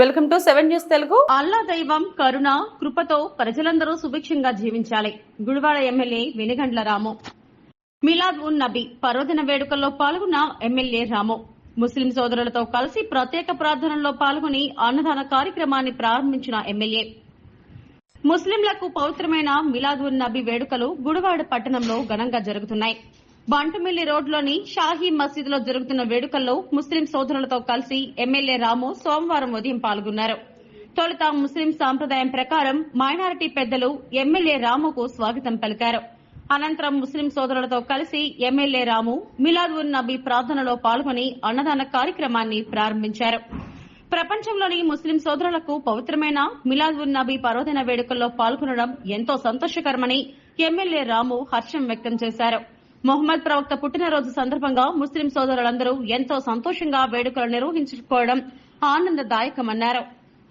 Welcome to seven news Telugu. Allah దైవం కరుణ కృపతో ప్రజలందరూ సుభిక్షంగా జీవించాలి. గుడివాడ ఎమ్మెల్యే వెనుగండ్ల రాము. మిలాద్ ఉన్ నబీ పర్వదిన వేడుకల్లో పాల్గొన్న ఎమ్మెల్యే రాము. ముస్లిం సోదరులతో కలిసి ప్రత్యేక ప్రార్థనల్లో పాల్గొని అన్నదాన కార్యక్రమాన్ని ప్రారంభించిన ఎమ్మెల్యే. ముస్లింలకు పవిత్రమైన మిలాద్ ఉన్ నబీ వేడుకలు గుడివాడ పట్టణంలో ఘనంగా జరుగుతున్నాయి. బంటుమిల్లి రోడ్లోని షాహీ మసీదులో జరుగుతున్న వేడుకల్లో ముస్లిం సోదరులతో కలిసి ఎమ్మెల్యే రాము సోమవారం ఉదయం పాల్గొన్నారు. తొలుత ముస్లిం సాంప్రదాయం ప్రకారం మైనారిటీ పెద్దలు ఎమ్మెల్యే రాముకు స్వాగతం పలికారు. అనంతరం ముస్లిం సోదరులతో కలిసి ఎమ్మెల్యే రాము మిలాద్ ఉన్ నబీ ప్రార్థనలో పాల్గొని అన్నదాన కార్యక్రమాన్ని ప్రారంభించారు. ప్రపంచంలోని ముస్లిం సోదరులకు పవిత్రమైన మిలాద్ ఉన్ నబీ పర్వదిన వేడుకల్లో పాల్గొనడం ఎంతో సంతోషకరమని ఎమ్మెల్యే రాము హర్షం వ్యక్తం చేశారు. మొహమ్మద్ ప్రవక్త పుట్టినరోజు సందర్భంగా ముస్లిం సోదరులందరూ ఎంతో సంతోషంగా వేడుకలు నిర్వహించుకోవడం ఆనందదాయకమన్నారు.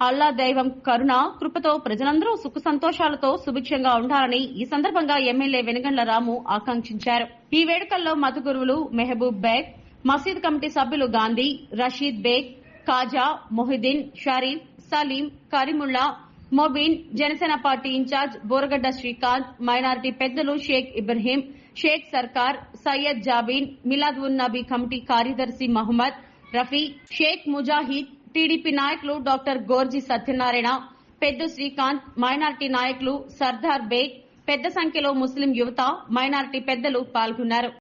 అల్లా దైవం కరుణ కృపతో ప్రజలందరూ సుఖ సంతోషాలతో సుభిక్షంగా ఉండాలని ఈ సందర్భంగా ఎమ్మెల్యే వెనుగండ్ల రాము ఆకాంక్షించారు. ఈ వేడుకల్లో మత గురువులు మెహబూబ్ బేగ్ మసీద్ కమిటీ సభ్యులు Gandhi Rasheed Baig Khaja Mohiddin Sharif Saleem Karimullah Mobeen Janasena party in-charge Boragadda Srikanth minority పెద్దలు షేక్ ఇబ్రహీం షేక్ సర్కార్ సయ్యద్ జాబీన్ మిలాద్ ఉన్ నబీ కమిటీ కార్యదర్శి మహమ్మద్ రఫీ షేక్ ముజాహిద్ టీడీపీ నాయకులు డాక్టర్ గోర్జీ సత్యనారాయణ పెద్ద శ్రీకాంత్ మైనారిటీ నాయకులు సర్దార్ బేగ్ పెద్ద సంఖ్యలో ముస్లిం యువత మైనారిటీ పెద్దలు పాల్గొన్నారు.